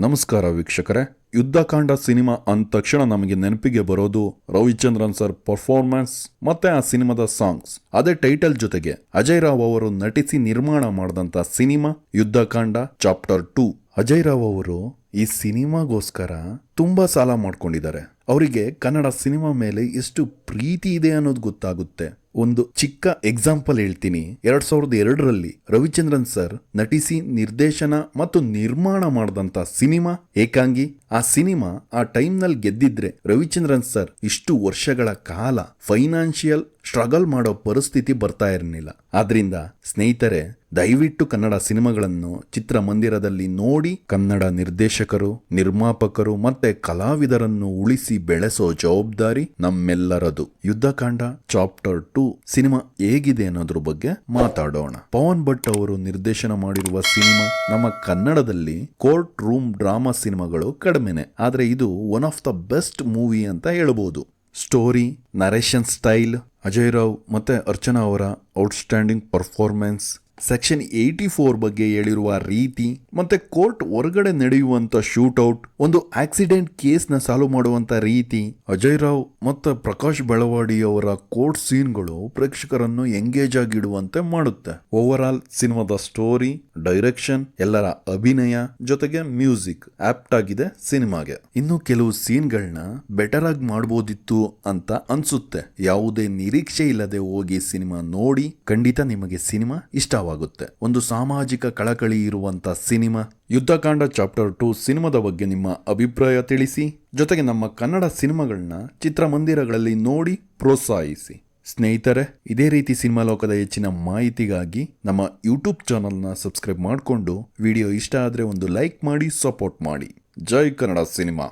ನಮಸ್ಕಾರ ವೀಕ್ಷಕರೇ. ಯುದ್ಧಕಾಂಡ ಸಿನಿಮಾ ಅಂದ ತಕ್ಷಣ ನಮಗೆ ನೆನಪಿಗೆ ಬರೋದು ರವಿಚಂದ್ರನ್ ಸರ್ ಪರ್ಫಾರ್ಮೆನ್ಸ್ ಮತ್ತೆ ಆ ಸಿನಿಮಾದ ಸಾಂಗ್ಸ್ ಅದೇ ಟೈಟಲ್ ಜೊತೆಗೆ ಅಜಯ್ ರಾವ್ ಅವರು ನಟಿಸಿ ನಿರ್ಮಾಣ ಮಾಡಿದಂತ cinema Yuddhakaanda chapter two Ajay Rao ಅವರು ಈ ಸಿನಿಮಾಗೋಸ್ಕರ ತುಂಬಾ ಸಾಲ ಮಾಡ್ಕೊಂಡಿದ್ದಾರೆ. ಅವರಿಗೆ ಕನ್ನಡ ಸಿನಿಮಾ ಮೇಲೆ ಎಷ್ಟು ಪ್ರೀತಿ ಇದೆ ಅನ್ನೋದು ಗೊತ್ತಾಗುತ್ತೆ. ಒಂದು ಚಿಕ್ಕ ಎಕ್ಸಾಂಪಲ್ ಹೇಳ್ತೀನಿ. ಎರಡ್ ಸಾವಿರದ ಎರಡರಲ್ಲಿ ರವಿಚಂದ್ರನ್ ಸರ್ ನಟಿಸಿ ನಿರ್ದೇಶನ ಮತ್ತು ನಿರ್ಮಾಣ ಮಾಡಿದಂತ ಸಿನಿಮಾ ಏಕಾಂಗಿ. ಆ ಸಿನಿಮಾ ಆ ಟೈಮ್ನಲ್ಲಿ ಗೆದ್ದಿದ್ರೆ ರವಿಚಂದ್ರನ್ ಸರ್ ಇಷ್ಟು ವರ್ಷಗಳ ಕಾಲ ಫೈನಾನ್ಷಿಯಲ್ ಸ್ಟ್ರಗಲ್ ಮಾಡೋ ಪರಿಸ್ಥಿತಿ ಬರ್ತಾ ಇರಲಿಲ್ಲ. ಆದ್ರಿಂದ ಸ್ನೇಹಿತರೆ, ದಯವಿಟ್ಟು ಕನ್ನಡ ಸಿನಿಮಾಗಳನ್ನು ಚಿತ್ರಮಂದಿರದಲ್ಲಿ ನೋಡಿ ಕನ್ನಡ ನಿರ್ದೇಶಕರು, ನಿರ್ಮಾಪಕರು ಮತ್ತೆ ಕಲಾವಿದರನ್ನು ಉಳಿಸಿ ಬೆಳೆಸೋ ಜವಾಬ್ದಾರಿ ನಮ್ಮೆಲ್ಲರದು. ಯುದ್ಧಕಾಂಡ, ಚಾಪ್ಟರ್ ಟು ಸಿನಿಮಾ ಹೇಗಿದೆ ಅನ್ನೋದ್ರ ಬಗ್ಗೆ ಮಾತಾಡೋಣ. ಪವನ್ ಭಟ್ ಅವರು ನಿರ್ದೇಶನ ಮಾಡಿರುವ ಸಿನಿಮಾ ನಮ್ಮ ಕನ್ನಡದಲ್ಲಿ ಕೋರ್ಟ್ ರೂಮ್ ಡ್ರಾಮಾ ಸಿನಿಮಾಗಳು ಕಡಿಮೆನೆ. ಆದ್ರೆ ಇದು one of the best movie ಅಂತ ಹೇಳ್ಬೋದು. Story narration style Ajay Rao ಮತ್ತು ಅರ್ಚನಾ ಅವರ outstanding performance section eighty four ಬಗ್ಗೆ ಹೇಳಿರುವ ರೀತಿ ಮತ್ತೆ ಕೋರ್ಟ್ ಹೊರಗಡೆ ನಡೆಯುವಂತ ಶೂಟ್ಔಟ್ ಒಂದು ಆಕ್ಸಿಡೆಂಟ್ ಕೇಸ್ನ ಸಾಲ್ವ್ ಮಾಡುವಂತ ರೀತಿ, ಅಜಯ್ ರಾವ್ ಮತ್ತೆ ಪ್ರಕಾಶ್ ಬೆಳವಾಡಿ ಅವರ ಕೋರ್ಟ್ ಸೀನ್ಗಳು ಪ್ರೇಕ್ಷಕರನ್ನು ಎಂಗೇಜ್ ಆಗಿಡುವಂತೆ ಮಾಡುತ್ತೆ. ಓವರ್ ಆಲ್ ಸಿನಿಮಾದ ಸ್ಟೋರಿ ಡೈರೆಕ್ಷನ್ ಎಲ್ಲರ ಅಭಿನಯ ಜೊತೆಗೆ ಮ್ಯೂಸಿಕ್ ಆಪ್ಟ್ ಆಗಿದೆ ಸಿನಿಮಾಗೆ. ಇನ್ನು ಕೆಲವು ಸೀನ್ಗಳನ್ನ ಬೆಟರ್ ಆಗಿ ಮಾಡಬಹುದಿತ್ತು ಅಂತ ಅನ್ಸುತ್ತೆ. ಯಾವುದೇ ನಿರೀಕ್ಷೆ ಇಲ್ಲದೆ ಹೋಗಿ ಸಿನಿಮಾ ನೋಡಿ ಖಂಡಿತ ನಿಮಗೆ ಸಿನಿಮಾ ಇಷ್ಟವಾಗುತ್ತೆ ಒಂದು ಸಾಮಾಜಿಕ ಕಳಕಳಿ ಇರುವಂತ ಸಿನಿಮಾ, ಯುದ್ಧಕಾಂಡ ಚಾಪ್ಟರ್ ಟು ಸಿನಿಮಾದ ಬಗ್ಗೆ ನಿಮ್ಮ ಅಭಿಪ್ರಾಯ ತಿಳಿಸಿ, ಜೊತೆಗೆ ನಮ್ಮ ಕನ್ನಡ ಸಿನಿಮಾಗಳನ್ನ ಚಿತ್ರಮಂದಿರಗಳಲ್ಲಿ ನೋಡಿ ಪ್ರೋತ್ಸಾಹಿಸಿ. ಸ್ನೇಹಿತರೆ, ಇದೇ ರೀತಿ ಸಿನಿಮಾ ಲೋಕದ ಹೆಚ್ಚಿನ ಮಾಹಿತಿಗಾಗಿ ನಮ್ಮ ಯೂಟ್ಯೂಬ್ ಚಾನಲ್ನ ಸಬ್ಸ್ಕ್ರೈಬ್ ಮಾಡಿಕೊಂಡು, ವಿಡಿಯೋ ಇಷ್ಟ ಆದರೆ ಒಂದು ಲೈಕ್ ಮಾಡಿ, ಸಪೋರ್ಟ್ ಮಾಡಿ. ಜೈ ಕನ್ನಡ ಸಿನಿಮಾ.